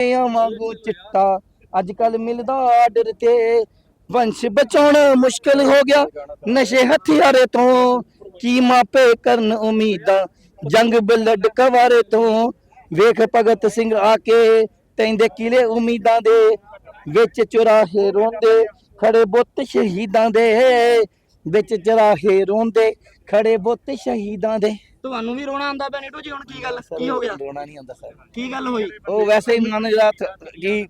ਆ ਵਾਂਗੂ ਚਿੱਟਾ। ਅੱਜ ਕੱਲ ਮਿਲਦਾ ਆਰਡਰ ਤੇ। ਵੰਸ਼ ਬਚਾਉਣਾ ਮੁਸ਼ਕਲ ਹੋ ਗਿਆ। ਨਸ਼ੇ ਹਥਿਆਰੇ ਤੋਂ ਕੀ ਮਾਪੇ ਕਰਨ ਉਮੀਦਾਂ? ਜੰਗ ਬਲੱਡ ਕਵਾਰੇ ਤੋਂ। ਵੇਖ ਭਗਤ ਸਿੰਘ ਆ ਕੇ ਤੈਂਦੇ ਕਿਲੇ ਉਮੀਦਾਂ ਦੇ। ਵਿੱਚ ਚੁਰਾਹੇ ਰੋਂਦੇ ਖੜੇ ਬੁੱਤ ਸ਼ਹੀਦਾਂ ਦੇ। ਵਿੱਚ ਚੁਰਾਹੇ ਰੋਂਦੇ ਖੜੇ ਬੁੱਤ ਸ਼ਹੀਦਾਂ ਦੇ। ਤੁਹਾਨੂੰ ਵੀ ਰੋਣਾ ਆਂਦਾ ਪਿਆ ਨੀਟੂ ਜੀ ਹੁਣ ਕੀ ਗੱਲ ਕੀ ਹੋ ਗਿਆ? ਰੋਣਾ ਨਹੀਂ ਆਉਂਦਾ ਸਰ। ਕੀ ਗੱਲ ਹੋਈ? ਉਹ ਵੈਸੇ ਹੀ ਮਨ ਜਿਹੜਾ ਥ- ਕੀ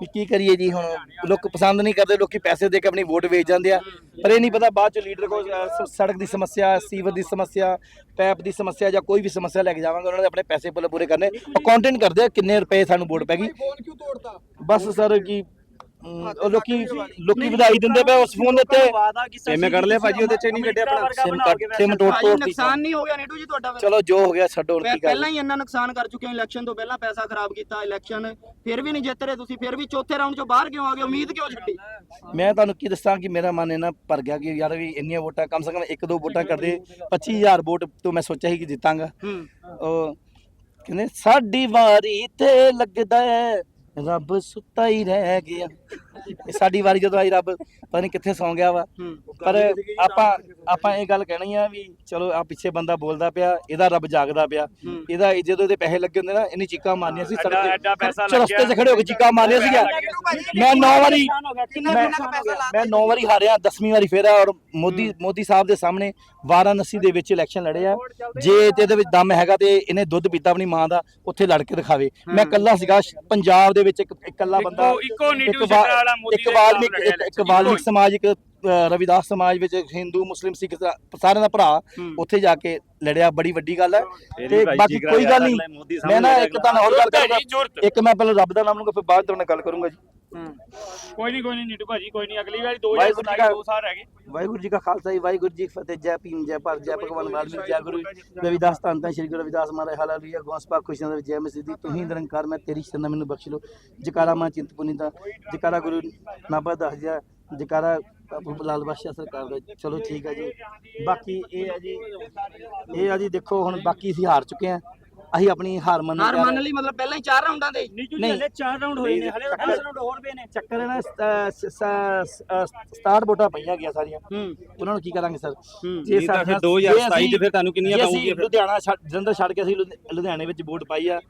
ਵੀ ਕੀ ਕਰੀਏ ਜੀ ਹੁਣ? ਲੋਕ ਪਸੰਦ ਨਹੀਂ ਕਰਦੇ ਲੋਕੀ ਪੈਸੇ ਦੇ ਕੇ ਆਪਣੀ ਵੋਟ ਵੇਚ ਜਾਂਦੇ ਆ। ਪਰ ਇਹ ਨਹੀਂ ਪਤਾ ਬਾਅਦ ਚ ਲੀਡਰ ਕੋਲ ਅ, ਸ- ਸੜਕ ਦੀ ਸਮੱਸਿਆ ਸੀਵਰ ਦੀ ਸਮੱਸਿਆ ਪੈਪ ਦੀ ਸਮੱਸਿਆ ਜਾਂ ਕੋਈ ਵੀ ਸਮੱਸਿਆ ਲੈ ਕੇ ਜਾਵਾਂਗੇ ਉਹਨਾਂ ਦੇ ਆਪਣੇ ਪੈਸੇ ਪੂਰੇ ਪੂਰੇ ਕਰਨੇ। ਅਕਾਊਂਟੈਂਟ ਕਰਦੇ ਆ ਕਿੰਨੇ ਰੁਪਏ ਸਾਨੂੰ ਵੋਟ ਪੈ ਗਈ। ਫੋਨ ਕਿਉਂ ਤੋੜਤਾ? ਬਸ ਸਰ ਉਹ ਲੋਕੀ ਲੋਕੀ ਵਧਾਈ ਦਿੰਦੇ ਪਏ ਉਸ ਫੋਨ ਦੇ ਉੱਤੇ। ਸਿਮ ਕੱਢ ਲਿਆ ਭਾਜੀ ਉਹਦੇ ਚ ਨਹੀਂ ਕੱਢਿਆ ਆਪਣਾ ਸਿਮ ਕੱਟ ਸਿਮ ਭਾਜੀ ਤੋੜ ਨੁਕਸਾਨ ਨਹੀਂ ਹੋ ਗਿਆ ਨੀਟੂ ਜੀ ਤੁਹਾਡਾ ਫਿਰ? ਚਲੋ ਜੋ ਹੋ ਗਿਆ ਛੱਡੋ ਹੁਣ ਕੀ ਪਹਿਲਾਂ ਹੀ ਇੰਨਾ ਨੁਕਸਾਨ ਕਰ ਚੁੱਕੇ ਹੋ ਇਲੈਕਸ਼ਨ ਤੋਂ ਪਹਿਲਾਂ ਪੈਸਾ ਖਰਾਬ ਕੀਤਾ ਇਲੈਕਸ਼ਨ ਫਿਰ ਵੀ ਨਹੀਂ ਜਿੱਤ ਰਹੇ ਤੁਸੀਂ ਫਿਰ ਵੀ ਚੌਥੇ ਰਾਊਂਡ ਚੋਂ ਬਾਹਰ ਕਿਉਂ ਆ ਗਏ ਉਮੀਦ ਕਿਉਂ ਛੱਡੀ? ਮੈਂ ਤੁਹਾਨੂੰ ਕੀ ਦੱਸਾਂ ਕਿ ਮੇਰਾ ਮਨ ਇਹਨਾਂ ਭਰ ਗਿਆ ਕਿ ਯਾਰ ਵੀ ਇੰਨੀਆਂ ਵੋਟਾਂ ਕਮ ਸੇ ਕਮ ਇੱਕ ਦੋ ਵੋਟਾਂ ਕਰਦੇ 25000 ਵੋਟ ਤੋਂ ਮੈਂ ਸੋਚਿਆ ਸੀ ਕਿ ਜਿੱਤਾਂਗਾ। ਹੂੰ। ਉਹ ਕਹਿੰਦੇ ਸਾਡੀ ਵਾਰੀ ਤੇ ਲੱਗਦਾ ਹੈ ਰੱਬ ਸੁੱਤਾ ਹੀ ਰਹਿ ਗਿਆ। ਸਾਡੀ ਵਾਰੀ ਜਦੋਂ ਆਈ ਰੱਬ ਪਤਾ ਨਹੀਂ ਕਿੱਥੇ ਸੌਂ ਗਿਆ ਵਾ। ਪਰ ਆਪਾਂ ਆਪਾਂ ਇਹ ਗੱਲ ਕਹਿਣੀ ਆ ਵੀ ਚਲੋ ਆ ਪਿੱਛੇ ਬੰਦਾ ਬੋਲਦਾ ਪਿਆ ਇਹਦਾ ਰੱਬ ਜਾਗਦਾ ਪਿਆ। ਇਹਦਾ ਜਦੋਂ ਇਹਦੇ ਪੈਸੇ ਲੱਗੇ ਹੁੰਦੇ ਨਾ ਇਹਨੇ ਚੀਕਾਂ ਮਾਰਨੀਆਂ ਸੀ ਪੈਸਾ ਲੱਗ ਚਰਸਤੇ 'ਚ। ਖੜੇ ਹੋ ਕੇ ਚੀਕਾਂ ਮਾਰਨੀਆਂ ਸੀਗਾ ਮੈਂ 9 ਵਾਰੀ ਮੈਂ ਕਿੰਨਾ ਕੁ ਪੈਸਾ ਲਾ ਮੈਂ 9 ਵਾਰੀ ਹਾਰਿਆ 10ਵੀਂ ਵਾਰੀ ਫੇਰਾ ਔਰ ਮੋਦੀ ਮੋਦੀ ਸਾਹਿਬ ਦੇ ਸਾਹਮਣੇ ਵਾਰਾਣਸੀ ਦੇ ਵਿੱਚ ਇਲੈਕਸ਼ਨ ਲੜੇ ਆ। ਜੇ ਤੇ ਇਹਦੇ ਵਿੱਚ ਦਮ ਹੈਗਾ ਤੇ ਇਹਨੇ ਦੁੱਧ ਪੀਤਾ ਆਪਣੀ ਮਾਂ ਦਾ ਉੱਥੇ ਲੜ ਕੇ ਦਿਖਾਵੇ। ਮੈਂ ਇਕੱਲਾ ਸੀਗਾ ਸ਼- ਪੰਜਾਬ ਦੇ ਵਿੱਚ ਇੱਕ ਇਕੱਲਾ ਬੰਦਾ। ਇੱਕੋ- ਇੱਕੋ ਨੀਟੂ ਸ਼ਕਲ ਵਾਲਾ ਮੋਦੀ ਇੱਕ ਦੇ ਵਾਲਮੀਕ ਖਿਲਾਫ ਇੱਕ- ਇੱਕ ਲੜਿਆ ਵਾਲਮੀਕ ਸਮਾਜ ਇੱਕ ਅ, ਰਵਿਦਾਸ ਸਮਾਜ ਵਿੱਚ ਹਿੰਦੂ ਮੁਸਲਿਮ ਸਿੱਖ ਸਾਰਿਆਂ ਦਾ ਭਰਾ। ਉੱਥੇ ਜਾ ਕੇ ਲੜਿਆ ਬੜੀ ਵੱਡੀ ਗੱਲ ਹੈ। ਤੇ ਬਾਕੀ ਕੋਈ ਗੱਲ ਨਹੀਂ। ਮੈਂ ਨਾ। ਇੱਕ ਤੁਹਾਨੂੰ ਹੋਰ ਗੱਲ ਜ਼ਰੂਰਤ। ਇੱਕ ਮੈਂ ਪਹਿਲਾਂ ਰੱਬ ਦਾ ਨਾਮ ਲੂੰਗਾ ਫਿਰ ਬਾਅਦ ਤੁਹਾਡੇ ਨਾਲ ਗੱਲ ਕਰੂੰਗਾ ਜੀ। ਕੋਈ ਨਹੀਂ ਕੋਈ ਨਹੀਂ ਨੀਟੂ ਭਾਜੀ ਕੋਈ ਨਹੀਂ। ਅਗਲੀ ਵਾਰੀ ਵਾਹਿਗੁਰੂ ਜੀ 2027 ਕਾ- ਦੋ ਸਾਲ ਰਹਿ ਗਏ। ਵਾਹਿਗੁਰੂ ਜੀ ਕਾ ਖਾਲਸਾ ਜੀ ਵਾਹਿਗੁਰੂ ਜੀ ਕੀ ਫਤਿਹ। ਜੈ ਭੀਮ ਜੈ ਭਾਰਤ ਜੈ ਭਗਵਾਨ ਵਾਲਮੀਕ ਜੈ ਗੁਰੂ। ਰਵਿਦਾਸ ਧੰਨ ਧੰਨ ਸ਼੍ਰੀ ਗੁਰੂ ਰਵਿਦਾਸ ਮਹਾਰਾਜ ਹਾਲੇਲੂਇਆ। ਗੋਸਪਾ ਖੁਸ਼ੀਆਂ ਦੇ ਵਿੱਚ ਜੈ ਮਸੀਹ ਦੀ। ਤੂੰ ਹੀ ਨਿਰੰਕਾਰ ਮੈਂ ਤੇਰੀ ਸ਼ਰਨ ਮੈਨੂੰ ਬਖਸ਼ ਲੋ ਜਕਾਰਾ ਮਾਂ ਚਿੰਤਪੁਰਨੀ ਦਾ। ਜਕਾਰਾ ਗੁਰੂ ਨਾਭਾ ਦਸ ਜਾ ਜਕਾਰਾ ਲਾਲ ਬਾਦਸ਼ਾਹ ਸਰਕਾਰ ਦਾ। ਚਲੋ ਠੀਕ ਹੈ ਜੀ। ਬਾਕੀ ਇਹ ਹੈ ਜੀ, ਇਹ ਆ ਜੀ ਦੇਖੋ, ਹੁਣ ਬਾਕੀ ਅਸੀਂ ਹਾਰ ਚੁੱਕੇ ਆ। ਅਸੀਂ ਆਪਣੀ ਹਾਰ ਮੰਨ ਹਾਰ ਮੰਨ ਲਈ ਮਤਲਬ ਪਹਿਲਾਂ ਹੀ ਚਾਰ ਰਾਊਂਡਾਂ ਦੇ। ਨੀਟੂ ਨਹੀਂ। ਹਲੇ 4 ਰਾਉਂਡ ਹੋਏ ਨੇ ਹਲੇ 10 ਰਾਉਂਡ ਹੋਰ ਪਏ ਨੇ। ਚੱਕਰ ਹੈ ਨਾ 67 ਵੋਟਾਂ ਪਈਆਂ ਗਿਆ ਸਾਰੀਆਂ। ਹੂੰ। ਉਹਨਾਂ ਨੂੰ ਕੀ ਕਰਾਂਗੇ ਸਰ? ਜੇ ਸਾਡਾ- ਫਿਰ 2027 ਜੇ ਚ ਫਿਰ ਤੁਹਾਨੂੰ ਕਿੰਨੀਆਂ ਜੇ ਪਾਉਂਗੇ ਅਸੀਂ ਫਿਰ? ਲੁਧਿਆਣਾ ਜਲੰਧਰ ਛੱਡ ਕੇ ਅਸੀਂ ਲੁਧਿ- ਲੁਧਿਆਣੇ ਵਿੱਚ ਵੋਟ ਪਾਈ ਆ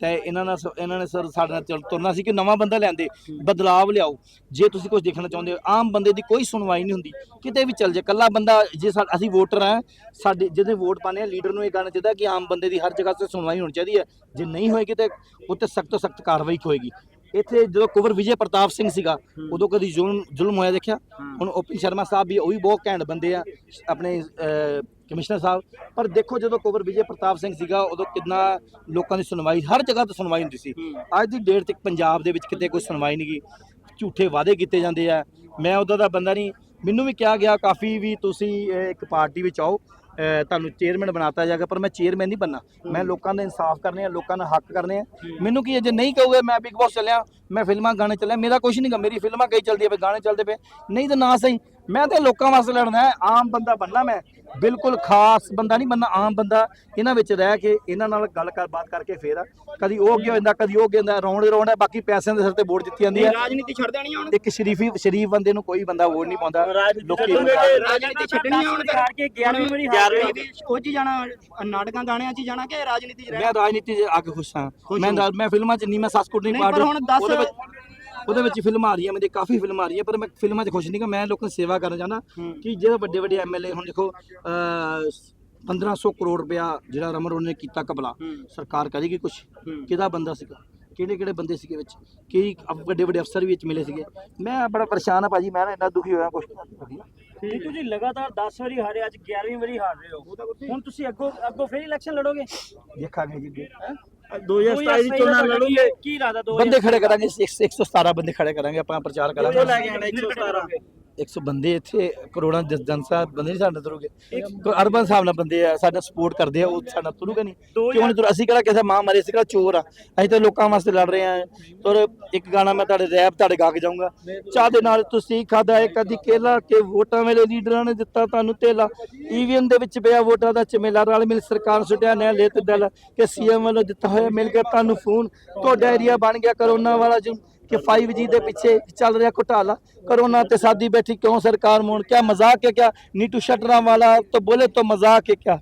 ਤੇ ਇਹਨਾਂ ਨਾਲ ਇਹਨਾਂ ਨੇ ਸਰ ਸਾਡੇ ਨਾਲ ਤੁਰਨਾ ਸੀ ਕਿ ਨਵਾਂ ਬੰਦਾ ਲਿਆਂਦੇ ਬਦਲਾਵ ਲਿਆਓ। ਜੇ ਤੁਸੀਂ ਕੁਝ ਦੇਖਣਾ ਚਾਹੁੰਦੇ ਹੋ ਆਮ ਬੰਦੇ ਦੀ ਕੋਈ ਸੁਣਵਾਈ ਨਹੀਂ ਹੁੰਦੀ। ਕਿਤੇ ਵੀ ਚੱਲ ਜੇ ਕੱਲਾ ਬੰਦਾ ਜੇ ਅਸੀਂ ਵੋਟਰ ਆ ਸਾਡੇ ਜਿਹਦੇ ਵੋਟ ਪਾਣੇ ਆ ਲੀਡਰ ਨੂੰ ਇਹ ਕਹਿਣਾ ਚਾਹੀਦਾ ਕਿ ਆਮ ਬੰਦੇ ਦੀ ਹਰ ਜਗ੍ਹਾ ਤੇ ਸੁਣਵਾਈ ਹੋਣੀ ਚਾਹੀਦੀ ਹੈ। ਜੇ ਨਹੀਂ ਹੋਏਗੀ ਤੇ ਉੱਤੇ ਸਖਤ ਤੋਂ ਸਖਤ ਕਾਰਵਾਈ ਹੋਏਗੀ। ਇੱਥੇ ਜਦੋਂ ਕੁਵਰ ਵਿਜੇ ਪ੍ਰਤਾਪ ਸਿੰਘ ਸੀਗਾ ਉਦੋਂ ਕਦੀ ਜ਼ੁਲਮ ਜ਼ੁਲਮ ਹੋਇਆ ਦੇਖਿਆ? ਹੁਣ ਓਪੀ ਸ਼ਰਮਾ ਸਾਹਿਬ ਵੀ ਉਹ ਵੀ ਬਹੁਤ ਘੈਂਟ ਬੰਦੇ ਆ ਆਪਣੇ ਕਮਿਸ਼ਨਰ ਸਾਹਿਬ। ਪਰ ਦੇਖੋ ਜਦੋਂ ਕੁਵਰ ਵਿਜੇ ਪ੍ਰਤਾਪ ਸਿੰਘ ਸੀਗਾ ਉਦੋਂ ਕਿੰਨਾ ਲੋਕਾਂ ਦੀ ਸੁਣਵਾਈ ਹਰ ਜਗ੍ਹਾ ਤੇ ਸੁਣਵਾਈ ਹੁੰਦੀ ਸੀ। ਅੱਜ ਦੀ ਡੇਟ ਤੱਕ ਪੰਜਾਬ ਦੇ ਵਿੱਚ ਕਿਤੇ ਕੋਈ ਸੁਣਵਾਈ ਨਹੀਂ ਗਈ। ਝੂਠੇ ਵਾਅਦੇ ਕੀਤੇ ਜਾਂਦੇ ਆ। ਮੈਂ ਉਦੋਂ ਦਾ ਬੰਦਾ ਨਹੀਂ। ਮੈਨੂੰ ਵੀ ਕਿਹਾ ਗਿਆ ਕਾਫੀ ਵੀ ਤੁਸੀਂ ਇੱਕ ਪਾਰਟੀ ਵਿੱਚ ਆਓ। ਤੁਹਾਨੂੰ ਚੇਅਰਮੈਨ ਬਣਾਤਾ ਜਾਏਗਾ ਪਰ ਮੈਂ ਚੇਅਰਮੈਨ ਨਹੀਂ ਬੰਨਾ ਮੈਂ ਲੋਕਾਂ ਦਾ ਇਨਸਾਫ ਕਰਨੇ ਆ ਲੋਕਾਂ ਦਾ ਹੱਕ ਕਰਨੇ ਆ। ਮੈਨੂੰ ਕੀ ਹੈ, ਜੇ ਨਹੀਂ ਕਹੋਗੇ ਮੈਂ ਬਿਗ ਬਾਸ ਚੱਲਿਆ। ਮੈਂ ਫਿਲਮਾਂ ਗਾਣੇ ਚੱਲਿਆ ਮੇਰਾ ਕੁਝ ਨਹੀਂਗਾ ਮੇਰੀ ਫਿਲਮਾਂ ਕਈ ਚੱਲਦੀਆਂ ਪਏ ਗਾਣੇ ਚੱਲਦੇ ਪਏ। ਨਹੀਂ ਤਾਂ ਨਾ ਸਹੀ ਮੈਂ ਤੇ ਲੋਕਾਂ ਵਾਸਤੇ ਲੜਨਾ ਹੈ ਆਮ ਬੰਦਾ ਬੰਨਾ ਮੈਂ। ਬਿਲਕੁਲ ਖਾਸ ਬੰਦਾ ਨਹੀਂ ਬੰਨਾ ਆਮ ਬੰਦਾ। ਇਹਨਾਂ ਵਿੱਚ ਰਹਿ ਕੇ ਇਹਨਾਂ ਨਾਲ ਗੱਲ ਕਰ ਬਾਤ ਕਰਕੇ ਫੇਰ ਆ ਕਦੀ ਉਹ ਕੀ ਹੋ ਜਾਂਦਾ ਕਦੀ ਉਹ ਕੀ ਹੁੰਦਾ ਰੌਂਡ ਰੌਂਡ ਹੈ ਬਾਕੀ ਪੈਸਿਆਂ ਦੇ ਸਿਰ ਤੇ ਵੋਟ ਜਿੱਤੀ ਜਾਂਦੀ ਹੈ। ਰਾਜਨੀਤੀ ਛੱਡ ਦੇਣੀ ਆ ਹੁਣ। ਇੱਕ ਸ਼ਰੀਫੀ ਸ਼ਰੀਫ ਬੰਦੇ ਨੂੰ ਕੋਈ ਬੰਦਾ ਵੋਟ ਨਹੀਂ ਪਾਉਂਦਾ। ਲੋਕੀ ਰਾਜਨੀਤੀ ਛੱਡਣੀ ਆ ਹੁਣ ਫਿਰ ਹਾਰ ਕੇ 11ਵੀਂ ਵਾਰੀ ਹਾਰ ਰਹੇ ਹੋ। ਵੀ ਉਹ 'ਚ ਜਾਣਾ ਨਾਟਕਾਂ ਗਾਣਿਆਂ 'ਚ ਹੀ ਜਾਣਾ ਕਿ ਰਾਜਨੀਤੀ 'ਚ ਰਹਿਣਾ ਮੈਂ ਰਾਜਨੀਤੀ 'ਚ ਆ ਕੇ ਖੁਸ਼ ਹਾਂ। ਮੈਂ ਮੈਂ ਫਿਲਮਾਂ 'ਚ ਨਹੀਂ ਮੈਂ ਸੱਸ ਕੁੱਟਣੀ ਨਹੀਂ, ਪਾਰਟ ਪਰ ਹੁਣ ਦਸ- ਉਹਦੇ ਵਿੱਚ ਉਹਦੇ ਵਿੱਚ ਫਿਲਮਾਂ ਆ ਰਹੀਆਂ ਮੇਰੇ ਕਾਫੀ ਫਿਲਮਾਂ ਆ ਰਹੀਆਂ ਪਰ ਮੈਂ ਫਿਲਮਾਂ 'ਚ ਖੁਸ਼ ਨਹੀਂ ਕਿ ਮੈਂ ਲੋਕਾਂ ਦੀ ਸੇਵਾ ਕਰਨਾ ਚਾਹੁੰਦਾ। ਕਿ ਜਿਹੜੇ ਵੱਡੇ ਵੱਡੇ ਐਮਐਲਏ ਹੁਣ ਦੇਖੋ ਅਹ, 1500 ਕਰੋੜ ਰੁਪਇਆ ਜਿਹੜਾ ਰਮਨ ਨੇ ਕੀਤਾ ਕਬਲਾ। ਸਰਕਾਰ ਕਰੇਗੀ ਕੁਝ। ਕਿਹਦਾ ਬੰਦਾ ਸੀਗਾ? ਕਿਹੜੇ ਕਿਹੜੇ ਬੰਦੇ ਸੀਗੇ ਵਿੱਚ? ਕਈ ਅਫ- ਵੱਡੇ ਵੱਡੇ ਅਫਸਰ ਵੀ ਵਿੱਚ ਮਿਲੇ ਸੀਗੇ। ਮੈਂ ਬੜਾ ਪਰੇਸ਼ਾਨ ਆ ਭਾਜੀ ਮੈਂ ਨਾ ਇੰਨਾ ਦੁਖੀ ਹੋਇਆ ਕੁਝ ਨੀਟੂ ਜੀ ਲਗਾਤਾਰ 10 ਵਾਰੀ ਹਾਰੇ ਅੱਜ 11ਵੀਂ ਵਾਰੀ ਹਾਰ ਰਹੇ ਹੋ। ਹੁਣ ਤੁਸੀਂ ਅੱਗੋਂ ਅੱਗੋਂ ਫੇਰ ਇਲੈਕਸ਼ਨ ਲੜੋਗੇ? ਦੇਖਾਂਗੇ ਜੀ। 2027 ਦੀ ਚੋਣਾਂ ਲੜੋਗੇ। ਕੀ ਇਰਾਦਾ ਦੋ ਬੰਦੇ ਖੜੇ ਕਰਾਂਗੇ 117 ਬੰਦੇ ਖੜੇ ਕਰਾਂਗੇ ਆਪਾਂ ਪ੍ਰਚਾਰ ਕਰਾਂਗੇ। ਲੈ ਕੇ ਆਣਾ 117 100 ਬੰਦੇ ਇੱਥੇ ਕਰੋੜਾਂ ਜਨ- ਜਨਸਾ ਬੰਦੇ ਨਹੀਂ ਸਾਡੇ ਤੁਰੂਗੇ। ਅਰਬਨ ਹਿਸਾਬ ਨਾਲ ਬੰਦੇ ਆ ਸਾਡਾ ਸਪੋਰਟ ਕਰਦੇ ਆ ਉਹ ਸਾਡਾ ਤੁਰੂਗਾ ਨਹੀਂ ਕਿਉਂ ਨਹੀਂ ਤੁਰ ਅਸੀਂ ਕਿਹੜਾ ਕਿਸੇ ਮਾਂ ਮਾਰੇ ਅਸੀਂ ਕਿਹੜਾ ਚੋਰ ਆ। ਅਸੀਂ ਤਾਂ ਲੋਕਾਂ ਵਾਸਤੇ ਲੜ ਰਹੇ ਆ। ਔਰ ਇੱਕ ਗਾਣਾ ਮੈਂ ਤੁਹਾਡੇ ਰੈਪ ਤੁਹਾਡੇ ਗਾ ਕੇ ਜਾਊਂਗਾ। ਚਾਹ ਦੇ ਨਾਲ ਤੁਸੀਂ ਖਾਦਾ ਹੈ ਕਦੀ ਕੇਲਾ ਕਿ ਵੋਟਾਂ ਵੇਲੇ ਲੀਡਰਾਂ ਨੇ ਦਿੱਤਾ ਤੁਹਾਨੂੰ ਤੇਲਾ ਈਵੀਐਮ ਦੇ ਵਿੱਚ ਪਿਆ ਵੋਟਾਂ ਦਾ ਚਮੇਲਾ ਰਲ ਮਿਲ ਸਰਕਾਰ ਸੁਟਿਆ ਨੇ ਲੈ ਤੇ ਦਿਲ ਕਿ ਸੀਐਮ ਵੱਲੋਂ ਦਿੱਤਾ ਹੋਇਆ ਮਿਲ ਗਿਆ ਤੁਹਾਨੂੰ ਫੋਨ। ਤੁਹਾਡਾ ਏਰੀਆ ਬਣ ਗਿਆ ਕਰੋਨਾ ਵਾਲਾ ਜੁ ਕਿ 5G ਦੇ ਪਿੱਛੇ ਚੱਲ ਰਿਹਾ ਘੁਟਾਲਾ ਕਰੋਨਾ ਤੇ ਸਾਦੀ ਬੈਠੀ ਕਿਉਂ ਸਰਕਾਰ ਮੋਣ क्या मजाक है क्या नीटू शटरा वाला तो बोले तो मजाक है क्या